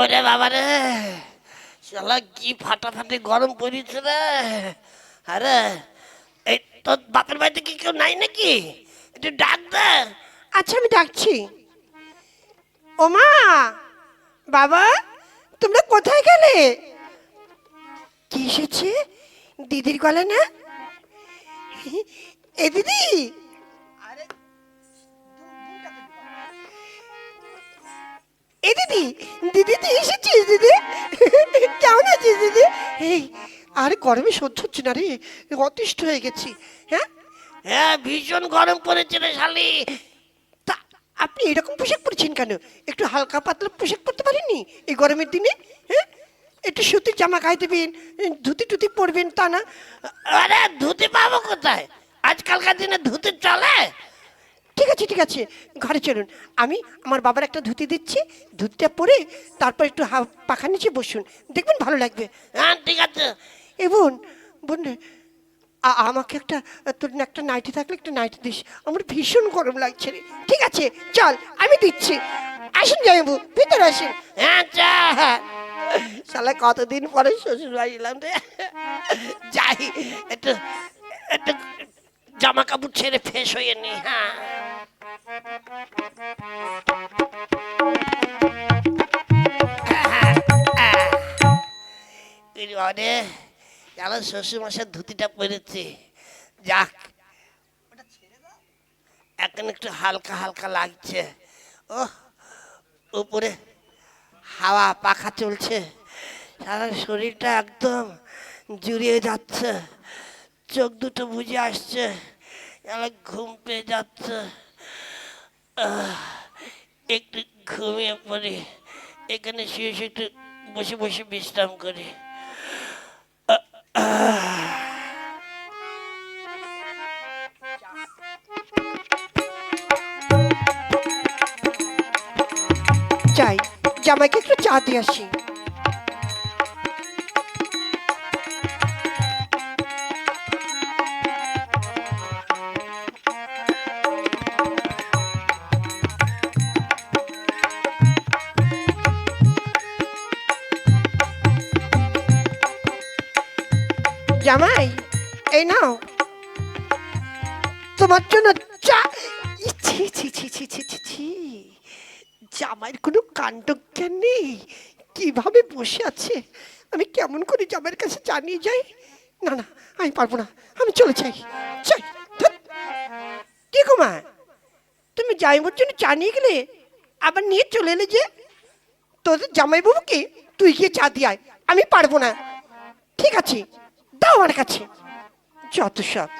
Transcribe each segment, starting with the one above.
ওরে বাবা রে। শালা, কি ফাটাফাটি গরম পড়েছে রে। আরে, এই তোর বাপের বাড়িতে কি কেউ নাই নাকি? একটু ডাক দে। আচ্ছা আমি ডাকছি। ওমা, বাবা, তোমরা কোথায় গেলে? কি এসেছে? দিদির গলা না? এ দিদি দিদি দিদি তুই এসেছিস দিদি। কেমন আছিস দিদি? এই আর গরমে সহ্য হচ্ছে না রে অতিষ্ঠ হয়ে গেছি হ্যাঁ? হ্যাঁ ভীষণ গরম পড়েছে রে শালি। তা আপনি এরকম পোশাক পরছেন কেন? একটু হালকা পাতলা পোশাক পরতে পারেননি এই গরমের দিনে হ্যাঁ? একটু সুতির জামা গায়ে দেবেন ধুতি টুতি পরবেন তা না। আরে ধুতি পাবো কোথায়? আজকালকার দিনে ধুতি চলে। ঠিক আছে ঠিক আছে, ঘরে চলুন। আমি আমার বাবার একটা ধুতি দিচ্ছি, ধুতিটা পরে তারপর একটু হা পাখা নিচে বসুন। দেখবেন ভালো লাগবে। হ্যাঁ ঠিক আছে। এ বোন আমাকে একটা, তোর একটা নাইটি থাকলে একটা নাইটি দিস। আমার ভীষণ গরম লাগছে রে। ঠিক আছে, চল, আমি দিচ্ছি। আসুন যাইবু ভিতরে আসুন। হ্যাঁ চা শালা, কতদিন পরে শ্বশুর বাড়ি এলাম রে। যাই, একটু একটু জামা কাপড় ছেড়ে ফ্রেশ হয়ে নি। হ্যাঁ। অনে গেল শ্বশুর মাসের ধুতিটা পরেছে। যাক। এখন একটু হালকা হালকা লাগছে। ও উপরে হাওয়া পাখা চলছে। সারা শরীরটা একদম জুড়িয়ে যাচ্ছে। চোখ দুটো বুঝে আসছে ঘুম পেয়ে যাচ্ছে একটু ঘুমিয়ে পড়ি, এখানে শুয়ে শুয়ে একটু বসে বসে বিশ্রাম করি। যাই, জামাইকে একটু চা দিয়ে আসি জামাই, এই নাও। তোমার জন্য চা ছি ছি ছি ছি ছি ছি ছি। জামাইয়ের কোনো কাণ্ড জ্ঞান নেই। কীভাবে বসে আছে? আমি কেমন করে জামাইয়ের কাছে জানিয়ে যাই? না না, আমি পারব না। আমি চলে যাই। চাই কি কুমা তুমি জামাইবাবুর জন্য চা নিয়ে গেলে? আবার নিয়ে চলে এলে যে? তোদের জামাইবাবুকে তুই গিয়ে চা দিয়ে আয়। আমি পারব না। ঠিক আছে। দাও আমার কাছে। যত সব।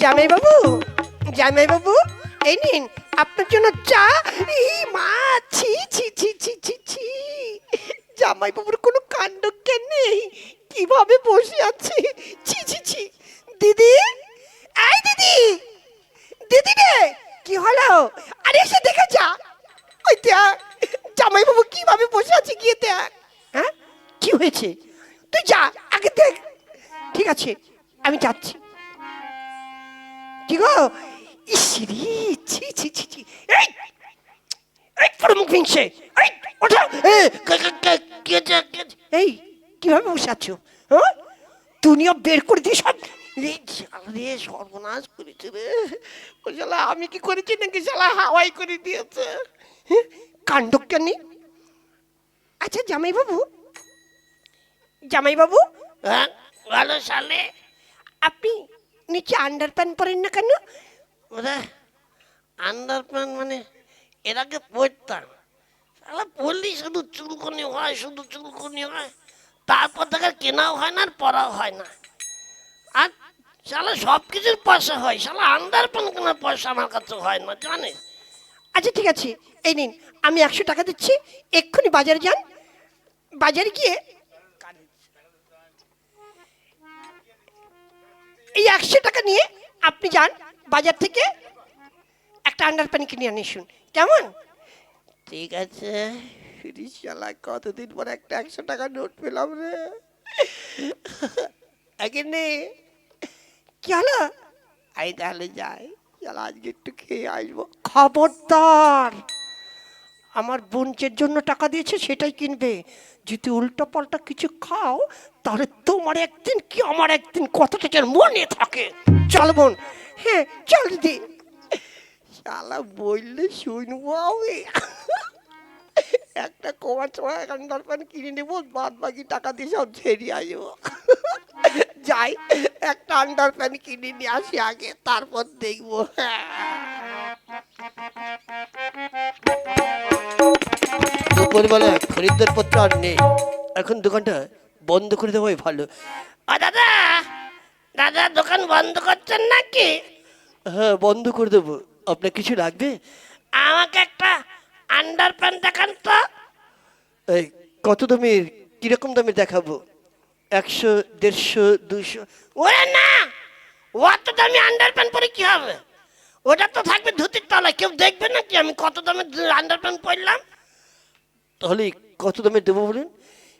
জামাই বাবু জামাই বাবু, এই নিন, আপনার জন্য চা। এই মা, ছি ছি ছি ছি ছি ছি। জামাই বাবুর কোনো কাণ্ড নেই। কীভাবে বসে আছে? ছি ছি ছি। দিদি এই দিদি দিদি রে কি হলো আরে এসে দেখে যা ওই দেখ জামাই বাবু কীভাবে বসে আছে গিয়ে দেখ হ্যাঁ কি হয়েছে তুই যা আগে দেখ ঠিক আছে আমি যাচ্ছি কি গো ইসিরি ছি ছি ছি ছি এই এই প্রমুখ হিংসে এই ওঠো এ, কে-? এই কীভাবে বসে আছো হ্যাঁ দুনিয়া বের করে দিয়ে সব সর্বনাশ করেছে রে। ও শালা আমি কি করেছি নাকি শালা? হাওয়াই করে দিয়েছে। কাণ্ডজ্ঞানী আচ্ছা জামাই বাবু জামাই বাবু হ্যাঁ ভালো শালে। আপনি নিচে আন্ডার প্যান্ট পরেন না কেন? ওরা আন্ডার প্যান্ট মানে এর আগে পড়তাম শালা পড়লেই শুধু চুলকনি হয় শুধু চুলকনি হয়। তারপর থেকে কেনাও হয় না আর পরাও হয় না। শালা সব কিছুর পয়সা হয়। শালা আন্ডার প্যান্ট কেনার পয়সা আমার কাছে হয় না জানিস আচ্ছা ঠিক আছে এই নিন আমি একশো টাকা দিচ্ছি এক্ষুনি বাজারে যান। বাজারে গিয়ে এই একশো টাকা নিয়ে আপনি যান বাজার থেকে একটা আন্ডার প্যান্ট কিনে আনিসুন কেমন? ঠিক আছে। শালা কতদিন পর একটা একশো টাকা নোট পেলাম রে। এখানে কি হলো আই তাহলে যাই চল আজকে একটু খেয়ে আসব। খবরদার আমার বোনচের জন্য টাকা দিয়েছে সেটাই কিনবে। যদি উল্টো পাল্টা কিছু খাও তাহলে তোমার একদিন কি আমার একদিন কথাটা যেন মনে থাকে। চল বোন হ্যাঁ চল দি শালা বললে শুনব আমি। একটা কোমা ছোঁয়া এখানকার প্যান কিনে নেব বাদ বাকি টাকা দিয়ে সব ছেড়ে আসব। যাই একটা আন্ডার প্যান কিনে নিয়ে আসি আগে তারপর দেখব। দুপুরবেলা খরিদ্দার পত্র আর নেই। এখন দোকানটা বন্ধ করে দেওয়াই ভালো। ও দাদা! দাদা দোকান বন্ধ করছেন নাকি? হ্যাঁ বন্ধ করে দেবো। আপনার কিছু লাগবে? আমাকে একটা আন্ডার প্যান্ট দেখান তো। এই কত দামের কীরকম দামের দেখাবো? একশো, দেড়শো দুশো ওরে না! অত দামি আন্ডার প্যান্ট পরে কি হবে? ওটা তো থাকবে ধুতির তলায়। কেউ দেখবে না কি আমি কত দামে আন্ডার প্যান্ট পরলাম? তাহলে কত দামে দেবো বলুন?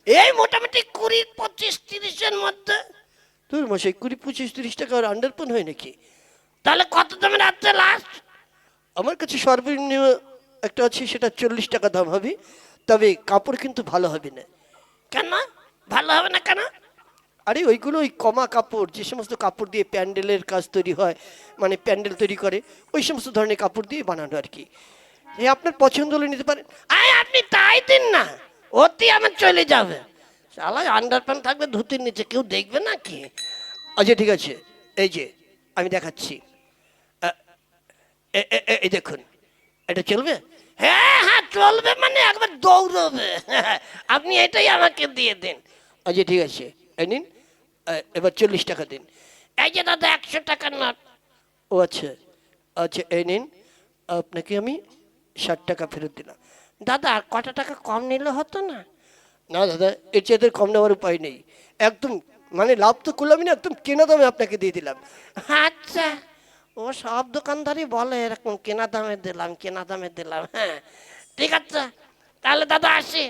এই মোটামুটি কুড়ি, পঁচিশ, তিরিশের মধ্যে। তোর মশাই, কুড়ি, পঁচিশ, তিরিশ টাকা আর আন্ডারপন হয় নাকি? তাহলে কত দামের আছে লাস্ট আমার কাছে সর্বনিম্ন একটা আছে, সেটা চল্লিশ টাকা দাম হবে। তবে কাপড় কিন্তু ভালো হবে না। কেন? ভালো হবে না কেন? আরে ওইগুলো ওই কমা কাপড় যে সমস্ত কাপড় দিয়ে প্যান্ডেলের কাজ তৈরি হয় মানে প্যান্ডেল তৈরি করে ওই সমস্ত ধরনের কাপড় দিয়ে বানানো আর কি। এ আপনার পছন্দ হলে নিতে পারেন। আয় আপনি তাই দিন না অতি আমার চলে যাবে। শালা আন্ডার প্যান্ট থাকবে ধুতির নিচে কেউ দেখবে নাকি আচ্ছা ঠিক আছে। এই যে আমি দেখাচ্ছি। এই দেখুন এটা চলবে? হ্যাঁ হ্যাঁ চলবে মানে একবার দৌড়বে। আপনি এটাই আমাকে দিয়ে দিন। আচ্ছা ঠিক আছে, এই নিন এবার চল্লিশ টাকা দিন। এই যে দাদা একশো টাকার নোট। ও আচ্ছা আচ্ছা এই নিন, আপনাকে আমি ষাট টাকা ফেরত দিলাম। দাদা, আর কটা টাকা কম নিলে হতো না? না দাদা, এর চেয়ে কম নেওয়ার উপায় নেই। একদম মানে লাভ তো করলামই না, একদম কেনা দামে আপনাকে দিয়ে দিলাম। আচ্ছা ও সব দোকানদারই বলে, এরকম কেনা দামে দিলাম, কেনা দামে দিলাম হ্যাঁ। ঠিক আছে, তাহলে দাদা আসি।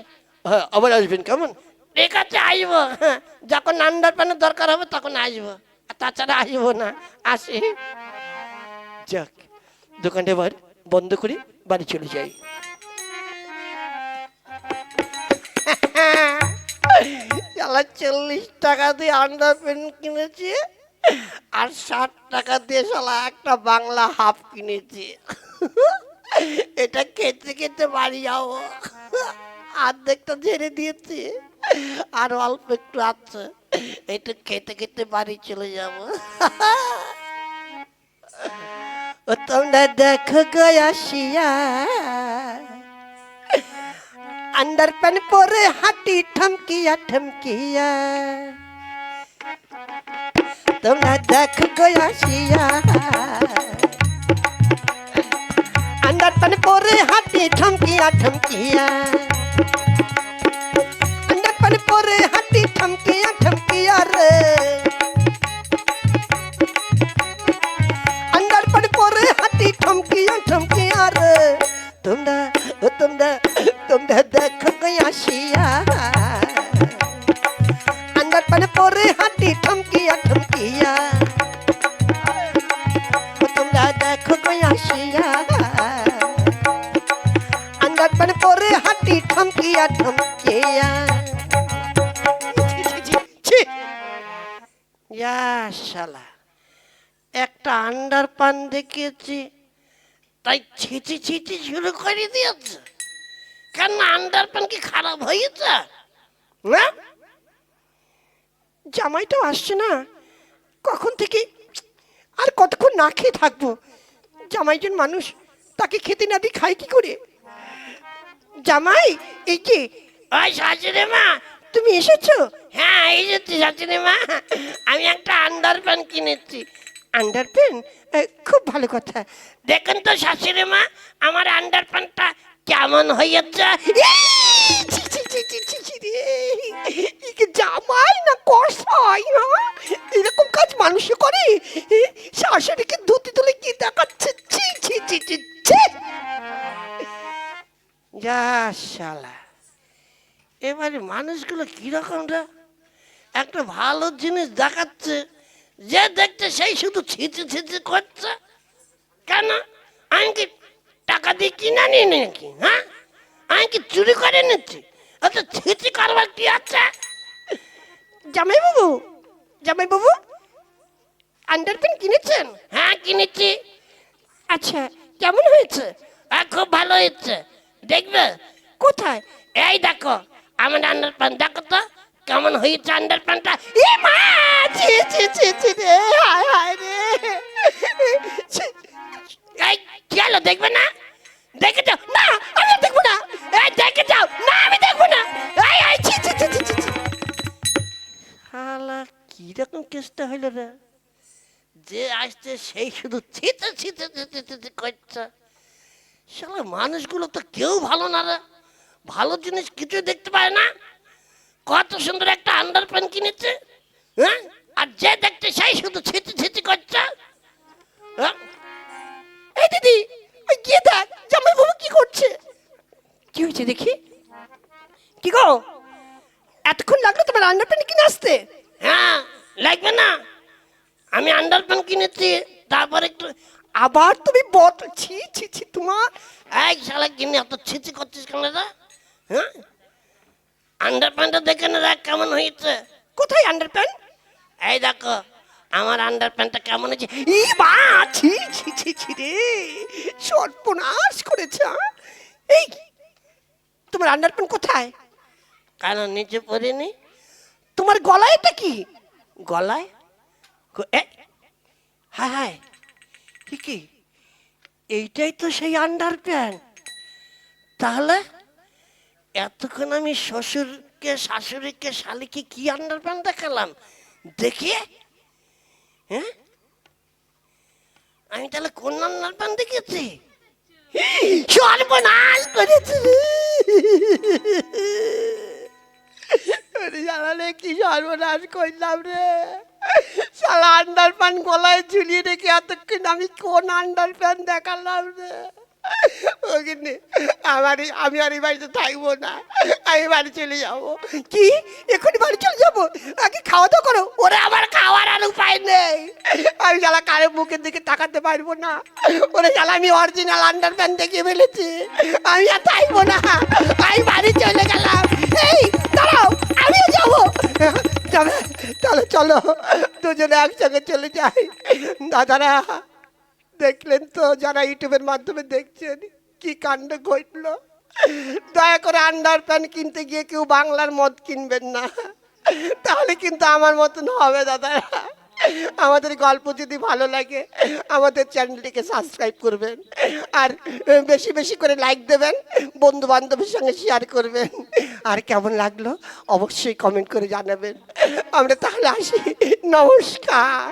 হ্যাঁ আবার আসবেন, কেমন? ঠিক আছে আসব যখন আন্ডার প্যানের দরকার হবে তখন আসব আর তাছাড়া আসব না। আসি। যাক, দোকানটা এবার বন্ধ করে বাড়ি চলে যাই। চল্লিশ টাকা দিয়ে আন্ডার প্যান্ট কিনেছি আর ষাট টাকা দিয়ে শালা একটা বাংলা হাফ কিনেছি। এটা খেতে খেতে বাড়ি যাব। অর্ধেকটা ঝেড়ে দিয়েছি। আর অল্প একটু আছে। এটা খেতে খেতে বাড়ি চলে যাব। তোমরা দেখো গো আসিয়া। আন্ডার প্যান্ট পরে হাঁটি ঠমকিয়া ঠমকিয়া। তোমরা দেখো গো আসিয়া। আন্ডার প্যান্ট পরে হাঁটি ঠমকিয়া ঠমকিয়া। করে হাঁটি ঠমকিয়া ঠমকিয়া রে আন্ডার পড়ে পরে হাঁটি ঠমকিয়া ঠমকিয়া রে তোমরা তোমরা তোমরা দেখো আসিয়া পান দেখিয়েছি। তাই ছিচি ছিটি শুরু করে দিয়েছে। কেন আন্ডার পান কি খারাপ হয়েছে? না। জামাইটাও আসছে না। কখন থেকে আর কতক্ষণ না খেয়ে থাকব? জামাইজন মানুষ তাকে খেতে না দিয়ে খাই কি করে? জামাই এই যে ওই শাশুড়ি মা। তুমি এসেছ? হ্যাঁ তুই শাশুড়ি মা। আমি একটা আন্ডার প্যান কিনেছি। আন্ডার পেন খুব ভালো কথা। দেখেন তো শাশুড়ি মা, আমার আন্ডার প্যান্টটা কেমন হয়েছে? জামাই না কষাই? এরকম কাজ মানুষে করে? শাশুড়িকে ধুতি তুলে কি দেখাচ্ছে? ছি ছি ছি ছি ছি। যা শালা। এবারে মানুষগুলো কীরকম একটা ভালো জিনিস দেখাচ্ছে। যে দেখছে সেই শুধু ছিচি ছিচি করছে। কেন? আমি কি টাকা দিয়ে কিনে নিই নাকি হ্যাঁ আমি কি চুরি করে নিচ্ছি অত ছিচি করবার কি আছে? জামাই বাবু জামাই বাবু আন্ডারপ্যান্ট কিনেছেন? হ্যাঁ কিনেছি। আচ্ছা কেমন হয়েছে? খুব ভালো হয়েছে। দেখবে? কোথায়? এই দেখো আমার আন্ডার প্যান্ট দেখো তো। কেমন হয়েছে আন্ডার প্যান্টটা এ মা ছি ছি ছি ছি রে হায় হায় রে এই কি হলো দেখবে না দেখে যাও না আমি দেখব না এই দেখে যাও না আমি দেখব না এই এই ছি ছি ছি, ছি শালা কীরকম কেসটা হইল রে যে আসছে সেই শুধু ছিতে ছিতে ছিতে ছিতে করছে শালা মানুষগুলো তো কেউ ভালো না রে ভালো জিনিস কিছু দেখতে পায় না কত সুন্দর একটা আন্ডার প্যান্ট কিনেছে হ্যাঁ? আর যে দেখছে সেই শুধু ছিটি ছিটি করছে। হ্যাঁ? এই দিদি, ওই গিয়ে দেখ জামাই বাবু কি করছে? কি হয়েছে দেখি? কি গো? এতক্ষণ লাগল তোমার আন্ডারপ্যান্ট কিনে আসতে? হ্যাঁ লাগবে না। আমি আন্ডার প্যান্ট কিনেছি, তারপর একটু আবার তুমি বট, ছি ছি ছি, তোমার এই শালা কিনে এত ছিচি করছিস কেন হ্যাঁ? আন্ডার প্যান্টটা দেখে না দেখ কেমন হয়েছে। কোথায় আন্ডারপ্যান্ট এই দেখো আমার আন্ডার প্যান্টটা কেমন হয়েছে? ই মা ছি ছি ছি ছি রে সর্বনাশ করেছে? এই তোমার আন্ডারপ্যান্ট কোথায়? কেন নিচে পড়িনি? তোমার গলায় এটা কি? গলায়? হায় হায় কি? এইটাই তো সেই আন্ডার প্যান্ট তাহলে? এতক্ষণ আমি শ্বশুরকে, শাশুড়িকে, শালিকে কি আন্ডার প্যান্ট দেখালাম? দেখি। হ্যাঁ? আমি তাহলে কোন আন্ডার প্যান্ট দেখেছি সর্বনাশ করেছে। রে। কি সর্বনাশ করলাম রে? শালা আন্ডার গলায় ঝুলিয়ে রেখে এতক্ষণ আমি কোন আন্ডার দেখালাম রে? ওখানে আমার আমি আর এই বাড়িতে থাকব না। আমি বাড়ি চলে যাব। কি? এখনই বাড়ি চলে যাব? আগে খাওয়া দাওয়া করো। ওরে আমার খাওয়ার আর উপায় নেই। আমি শালা কারে মুখের দিকে তাকাতে পারব না। ওরে শালা আমি অরিজিনাল আন্ডার প্যান্ট দেখে ফেলেছি। আমি আর থাকব না। আমি বাড়ি চলে গেলাম। এই দাঁড়াও আমিও যাব। যাবে চলো চলো দুজনে একসঙ্গে চলে যাই। দাদারা দেখলেন তো যারা ইউটিউবের মাধ্যমে দেখছেন, কি কাণ্ড ঘটলো? দয়া করে আন্ডার প্যান্ট কিনতে গিয়ে কেউ বাংলার মদ কিনবেন না। তাহলে কিন্তু আমার মতন হবে দাদারা আমাদের গল্প যদি ভালো লাগে, আমাদের চ্যানেলটিকে সাবস্ক্রাইব করবেন। আর বেশি বেশি করে লাইক দেবেন বন্ধু বান্ধবের সঙ্গে শেয়ার করবেন। আর কেমন লাগল? অবশ্যই কমেন্ট করে জানাবেন। আমরা তাহলে আসি। নমস্কার।